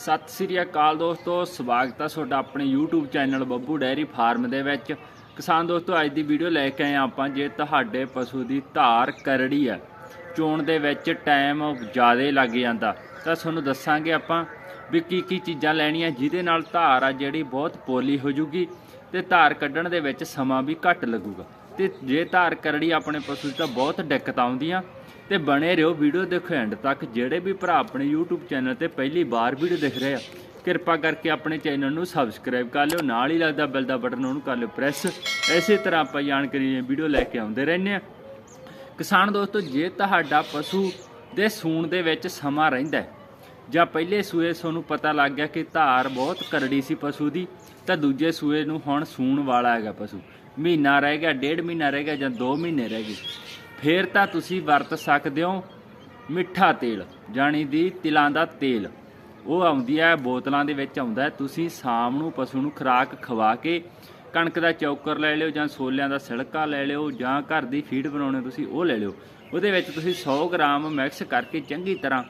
ਸਤਿ ਸ੍ਰੀ ਅਕਾਲ ਦੋਸਤੋ, ਸਵਾਗਤ ਹੈ ਤੁਹਾਡਾ ਆਪਣੇ YouTube channel Babbu dairy farm ਦੇ ਵਿੱਚ। ਕਿਸਾਨ ਦੋਸਤੋ, ਅੱਜ ਦੀ ਵੀਡੀਓ ਲੈ ਕੇ ਆਏ ਹਾਂ ਆਪਾਂ, ਜੇ ਤੁਹਾਡੇ ਪਸ਼ੂ ਦੀ ਧਾਰ ਕਰੜੀ ਹੈ ਚੋਣ ਦੇ ਵਿੱਚ ਟਾਈਮ ਜ਼ਿਆਦਾ ਲੱਗ ਜਾਂਦਾ। ਤਾਂ ਤੁਹਾਨੂੰ ਦੱਸਾਂਗੇ ਆਪਾਂ ਵੀ ਕੀ ਕੀ ਚੀਜ਼ਾਂ ਲੈਣੀਆਂ, ਜਿਹਦੇ ਨਾਲ ਧਾਰ ਆ ਜਿਹੜੀ ਬਹੁਤ ਪੋਲੀ ਹੋ ਜੂਗੀ ਤੇ ਧਾਰ ਕੱਢਣ ਦੇ ਵਿੱਚ ਸਮਾਂ ਵੀ ਘੱਟ ਲੱਗੂਗਾ। ਤੇ ਜੇ ਧਾਰ ਕਰੜੀ ਆਪਣੇ ਪਸ਼ੂ 'ਚ ਤਾਂ ਬਹੁਤ ਦਿੱਕਤ ਆਉਂਦੀਆਂ। ਤੇ ਬਣੇ ਰਹੋ ਵੀਡੀਓ ਦੇਖੋ ਐਂਡ ਤੱਕ। ਜਿਹੜੇ ਵੀ ਭਰਾ ਆਪਣੇ YouTube ਚੈਨਲ ਤੇ ਪਹਿਲੀ ਵਾਰ ਵੀਡੀਓ ਦੇਖ ਰਹੇ ਆ, ਕਿਰਪਾ ਕਰਕੇ ਆਪਣੇ ਚੈਨਲ ਨੂੰ ਸਬਸਕ੍ਰਾਈਬ ਕਰ ਲਿਓ। ਨਾਲ ਹੀ ਲੱਗਦਾ ਬੈਲ ਦਾ ਬਟਨ ਉਹਨੂੰ ਕਰ ਲਿਓ ਪ੍ਰੈਸ ਇਸੇ ਤਰ੍ਹਾਂ ਆਪਾਂ ਜਾਣਕਾਰੀ ਵੀਡੀਓ ਲੈ ਕੇ ਆਉਂਦੇ ਰਹਿੰਦੇ ਆ। ਕਿਸਾਨ ਦੋਸਤੋ, ਜੇ ਤੁਹਾਡਾ ਪਸ਼ੂ ਦੇ ਸੂਣ ਦੇ ਵਿੱਚ ਸਮਾਂ ਰਹਿੰਦਾ ਜਾਂ ਪਹਿਲੇ ਸੂਏ ਤੁਹਾਨੂੰ ਪਤਾ ਲੱਗ ਗਿਆ ਕਿ ਧਾਰ ਬਹੁਤ ਕਰੜੀ ਸੀ ਪਸ਼ੂ ਦੀ, ਤਾਂ ਦੂਜੇ ਸੂਏ ਨੂੰ ਹੁਣ ਸੂਣ ਵਾਲਾ ਹੈਗਾ ਪਸ਼ੂ। ਮਹੀਨਾ ਰਹਿ ਗਿਆ, ਡੇਢ ਮਹੀਨਾ ਰਹਿ ਗਿਆ ਜਾਂ 2 ਮਹੀਨੇ ਰਹਿ ਗਏ। ਫੇਰ ਤਾਂ ਤੁਸੀਂ ਵਰਤ ਸਕਦੇ ਹੋ ਮਿੱਠਾ ਤੇਲ, ਜਾਣੀ ਦੀ ਤਿਲਾਂ ਦਾ ਤੇਲ। ਉਹ ਆਉਂਦੀ ਹੈ, ਬੋਤਲਾਂ ਦੇ ਵਿੱਚ ਆਉਂਦਾ ਤੁਸੀਂ ਸ਼ਾਮ ਨੂੰ ਪਸ਼ੂ ਨੂੰ ਖੁਰਾਕ ਖਵਾ ਕੇ ਕਣਕ ਦਾ ਚੌਕਰ ਲੈ ਲਿਓ ਜਾਂ ਛੋਲਿਆਂ ਦਾ ਸਿਲਕਾ ਲੈ ਲਿਓ ਜਾਂ ਘਰ ਦੀ ਫੀਡ ਬਣਾਉਣੇ ਤੁਸੀਂ ਉਹ ਲੈ ਲਿਓ। ਉਹਦੇ ਵਿੱਚ ਤੁਸੀਂ 100 ਗ੍ਰਾਮ ਮਿਕਸ ਕਰਕੇ ਚੰਗੀ ਤਰ੍ਹਾਂ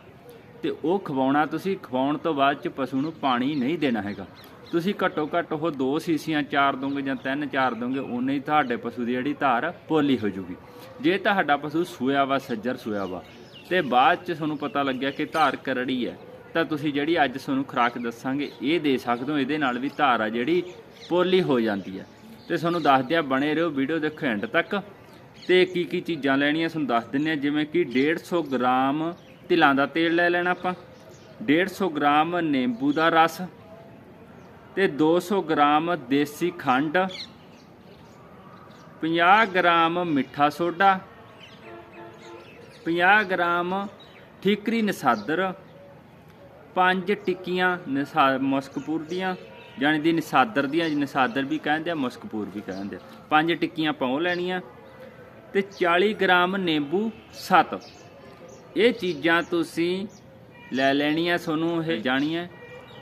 ਤੇ ਉਹ ਖਵਾਉਣਾ, ਤੁਸੀਂ ਖਵਾਉਣ ਤੋਂ ਬਾਅਦ ਚ ਪਸ਼ੂ ਨੂੰ ਪਾਣੀ ਨਹੀਂ ਦੇਣਾ ਹੈਗਾ। ਤੁਸੀਂ ਘੱਟੋ ਘੱਟ ਉਹ ਦੋ ਸੀਸੀਆਂ, ਚਾਰ ਦੋਗੇ ਜਾਂ ਤਿੰਨ, ਚਾਰ ਦੋਗੇ, ਉਨੇ ਹੀ ਤੁਹਾਡੇ ਪਸ਼ੂ ਦੀ ਜਿਹੜੀ ਧਾਰ ਪੋਲੀ ਹੋ ਜੂਗੀ। ਜੇ ਤੁਹਾਡਾ ਪਸ਼ੂ ਸੂਇਆ ਵਾ, ਸੱਜਰ ਸੂਇਆ ਵਾ, ਤੇ ਬਾਅਦ ਚ ਤੁਹਾਨੂੰ ਪਤਾ ਲੱਗਿਆ ਕਿ ਧਾਰ ਕਰੜੀ ਹੈ, ਤਾਂ ਤੁਸੀਂ ਜਿਹੜੀ ਅੱਜ ਤੁਹਾਨੂੰ ਖੁਰਾਕ ਦੱਸਾਂਗੇ, ਇਹ ਦੇ ਸਕਦੇ ਹੋ, ਇਹਦੇ ਨਾਲ ਵੀ ਧਾਰ ਆ ਜਿਹੜੀ ਪੋਲੀ ਹੋ ਜਾਂਦੀ ਹੈ। ਤੇ ਤੁਹਾਨੂੰ ਦੱਸ ਦਿਆ, ਬਣੇ ਰਹੋ ਵੀਡੀਓ ਦੇਖੋ ਐਂਡ ਤੱਕ। ਤੇ ਕੀ ਕੀ ਚੀਜ਼ਾਂ ਲੈਣੀਆਂ ਤੁਹਾਨੂੰ ਦੱਸ ਦਿੰਨੇ ਆ ਜਿਵੇਂ ਕਿ 150 ਗ੍ਰਾਮ ਤਿਲਾਂ ਦਾ ਤੇਲ ਲੈ ਲੈਣਾ ਆਪਾਂ। 150 ਗ੍ਰਾਮ ਨਿੰਬੂ ਦਾ ਰਸ ਤੇ 200 ਗ੍ਰਾਮ ਦੇਸੀ ਖੰਡ 50 ਗ੍ਰਾਮ ਮਿੱਠਾ ਸੋਡਾ 50 ਗ੍ਰਾਮ ਠੀਕਰੀ ਨਸਾਦਰ, ਪੰਜ ਟਿੱਕੀਆਂ ਨਸਾ, ਮੁਸਕਪੂਰ ਦੀਆਂ ਜਾਣੀ ਦੀ ਨਸਾਦਰ ਦੀਆਂ ਨਸਾਦਰ ਵੀ ਕਹਿੰਦੇ ਆ, ਮੁਸਕਪੂਰ ਵੀ ਕਹਿੰਦੇ ਆ। ਪੰਜ ਟਿੱਕੀਆਂ ਪਾਉ ਲੈਣੀਆਂ ਤੇ 40 ਗ੍ਰਾਮ ਨਿੰਬੂ 7 ਇਹ ਚੀਜ਼ਾਂ ਤੁਸੀਂ ਲੈ ਲੈਣੀਆਂ, ਤੁਹਾਨੂੰ ਇਹ ਜਾਣੀਆਂ।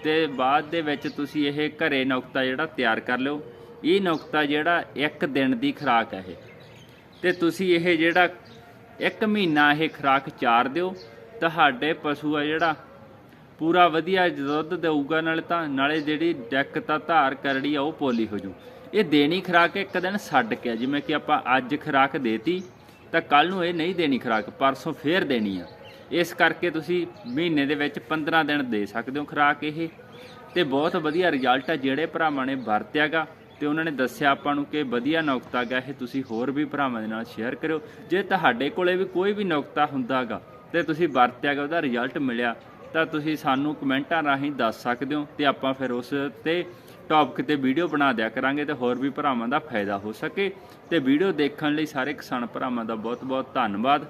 ਤੇ ਬਾਅਦ ਦੇ ਵਿੱਚ ਤੁਸੀਂ ਇਹ ਘਰੇ ਨੁਕਤਾ ਜਿਹੜਾ ਤਿਆਰ ਕਰ ਲਿਓ। ਇਹ ਨੁਕਤਾ ਜਿਹੜਾ ਇੱਕ ਦਿਨ ਦੀ ਖੁਰਾਕ ਹੈ ਇਹ। ਤੇ ਤੁਸੀਂ ਇਹ ਜਿਹੜਾ ਇੱਕ ਮਹੀਨਾ ਇਹ ਖੁਰਾਕ ਚਾਰ ਦਿਓ। ਤੁਹਾਡੇ ਪਸ਼ੂ ਆ ਜਿਹੜਾ ਪੂਰਾ ਵਧੀਆ ਦੁੱਧ ਦੇਊਗਾ ਨਾਲੇ ਤਾਂ ਨਾਲੇ ਜਿਹੜੀ ਡੈਕ ਤਾਂ ਧਾਰ ਕਰੜੀ ਆ ਉਹ ਪੋਲੀ ਹੋ ਜੂ। ਇਹ ਦੇਣੀ ਖੁਰਾਕ ਇੱਕ ਦਿਨ ਛੱਡ ਕੇ ਆ, ਜਿਵੇਂ ਕਿ ਆਪਾਂ ਅੱਜ ਖੁਰਾਕ ਦੇਤੀ ਤਾਂ ਕੱਲ ਨੂੰ ਇਹ ਨਹੀਂ ਦੇਣੀ ਖੁਰਾਕ ਪਰਸੋਂ ਫੇਰ ਦੇਣੀ ਆ। ਇਸ ਕਰਕੇ ਤੁਸੀਂ ਮਹੀਨੇ ਦੇ ਵਿੱਚ 15 ਦਿਨ ਦੇ ਸਕਦੇ ਹੋ ਖੁਰਾਕ ਇਹ। ਤੇ ਬਹੁਤ ਵਧੀਆ ਰਿਜ਼ਲਟ ਆ ਜਿਹੜੇ ਭਰਾਵਾਂ ਨੇ ਵਰਤਿਆਗਾ ਤੇ ਉਹਨਾਂ ਨੇ ਦੱਸਿਆ ਆਪਾਂ ਨੂੰ ਕਿ ਵਧੀਆ ਨੁਕਤਾ ਗਿਆ ਇਹ। ਤੁਸੀਂ ਹੋਰ ਵੀ ਭਰਾਵਾਂ ਦੇ ਨਾਲ ਸ਼ੇਅਰ ਕਰਿਓ। ਜੇ ਤੁਹਾਡੇ ਕੋਲੇ ਵੀ ਕੋਈ ਵੀ ਨੁਕਤਾ ਹੁੰਦਾਗਾ ਤੇ ਤੁਸੀਂ ਵਰਤਿਆਗਾ ਉਹਦਾ ਰਿਜ਼ਲਟ ਮਿਲਿਆ, ਤਾਂ ਤੁਸੀਂ ਸਾਨੂੰ ਕਮੈਂਟਾਂ ਰਾਹੀਂ ਦੱਸ ਸਕਦੇ ਹੋ ਤੇ ਆਪਾਂ ਫਿਰ ਉਸ ਤੇ ਟੌਪਿਕ ਤੇ ਵੀਡੀਓ ਬਣਾ ਦਿਆ ਕਰਾਂਗੇ ਤੇ ਹੋਰ ਵੀ ਭਰਾਵਾਂ ਦਾ ਫਾਇਦਾ ਹੋ ਸਕੇ। ਤੇ ਵੀਡੀਓ ਦੇਖਣ ਲਈ ਸਾਰੇ ਕਿਸਾਨ ਭਰਾਵਾਂ ਦਾ ਬਹੁਤ ਬਹੁਤ ਧੰਨਵਾਦ।